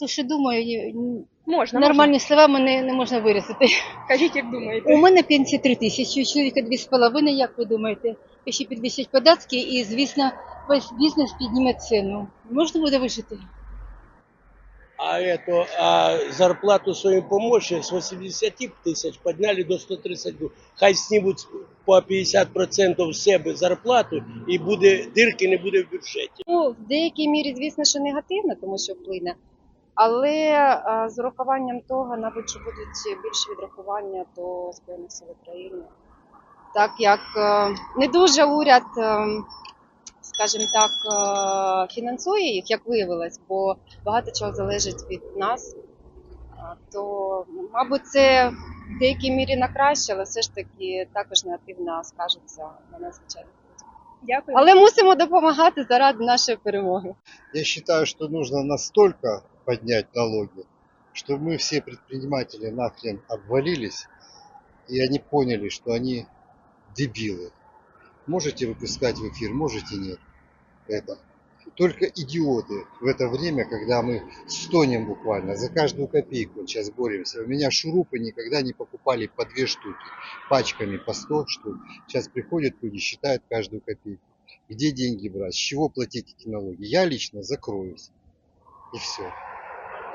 То, що думаю, ні- ні- Можна, нормальні словами не, не можна виразити. можна. Кажіть, як думаєте. У мене пенсія 3 тисячі, у чоловіка 2,5, як ви думаєте? Ще підвищать податки і, звісно, весь бізнес підніме ціну. Можна буде вижити? А, это, а зарплату своим помощникам с 80 тысяч подняли до 130. Хай знімуть по 50% з себе зарплату і буде, дирки не буде в бюджеті. Ну, в деякій мірі, звісно, що негативно, тому що вплине. Але а, з урахуванням того, мабуть, що будуть більше відрахування до Збройних сил України. Так як е, не дуже уряд, е, скажімо так, е, фінансує їх, як виявилось, бо багато чого залежить від нас. То, мабуть, це в деякій мірі на краще, але все ж таки також негативно скажеться на нас, звичайно. Дякую. Але мусимо допомагати заради нашої перемоги. Я считаю, что нужно настолько поднять налоги, чтобы мы все предприниматели нахрен обвалились, и они поняли, что они дебилы. Можете выпускать в эфир, можете нет. Это. Только идиоты в это время, когда мы стонем буквально, за каждую копейку сейчас боремся. У меня шурупы никогда не покупали по две штуки, пачками по 100 штук. Сейчас приходят люди, считают каждую копейку. Где деньги брать, с чего платить эти налоги? Я лично закроюсь. И все.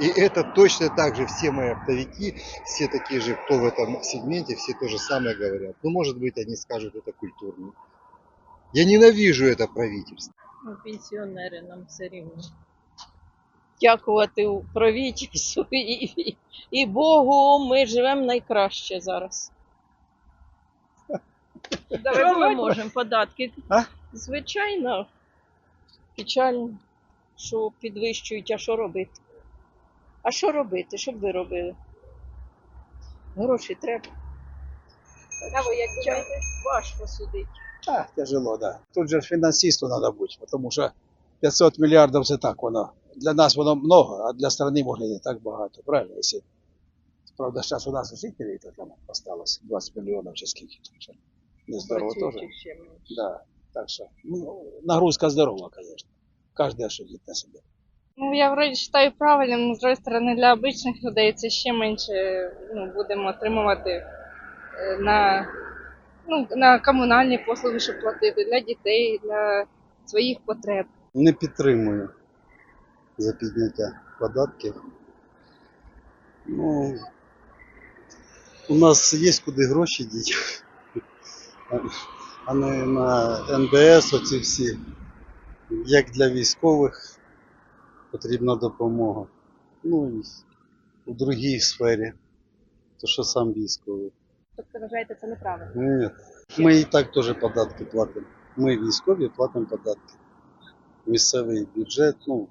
И это точно так же все мои оптовики, все такие же, кто в этом сегменте, все то же самое говорят. Ну, может быть, они скажут это культурно. Я ненавижу это правительство. Ну, пенсіонери нам все рівно. Дякувати у правительству і, і Богу, ми живемо найкраще зараз. Що ми можемо податки? А? Звичайно, печально, що підвищують, а що робити? А що робити? Що б ви робили? Гроші треба. А ви як думаєте? Важко судити. А, тяжело, да. Тут же фінансисту треба бути, тому що 500 мільярдів це так воно. Для нас воно много, а для страны може не так багато. Правильно, якщо. Правда, зараз у нас жителей то там осталось 20 мільйонів чи скільки. Так нездорово теж. Да. Так що ну, нагрузка здорова, конечно. Каждый ошибит на себе. Ну, я вроді вважаю правильним, але з іншої сторони для обичних людей це ще менше ну, будемо отримувати е, на, ну, на комунальні послуги, щоб платити для дітей, для своїх потреб. Не підтримую за підняття податків. Ну, у нас є куди гроші діти, а не на НДС оці всі. Як для військових потрібна допомога. Ну і у другій сфері, то що сам військовий. Тобто вважаєте це неправильно? Ні. Ми і так теж податки платимо. Ми військові платимо податки. Місцевий бюджет, ну.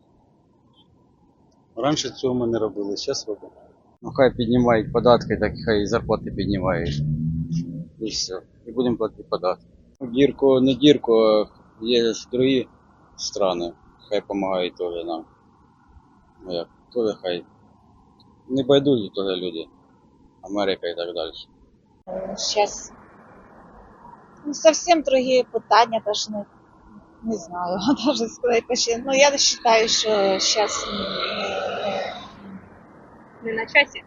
Раніше цього ми не робили, зараз робимо. Ну, хай піднімають податки, так хай і зарплати піднімають. І все. І будемо платити податки. Дірку, не дірку, а є ж другі страни. Хай допомагають теж нам. Ну як, теж хай. Не байдужі теж люди. Америка і так далі. Щас. ну, совсем другие питання, теж не, не знаю, даже сказати почти. Ну, я считаю, що сейчас Не на часі?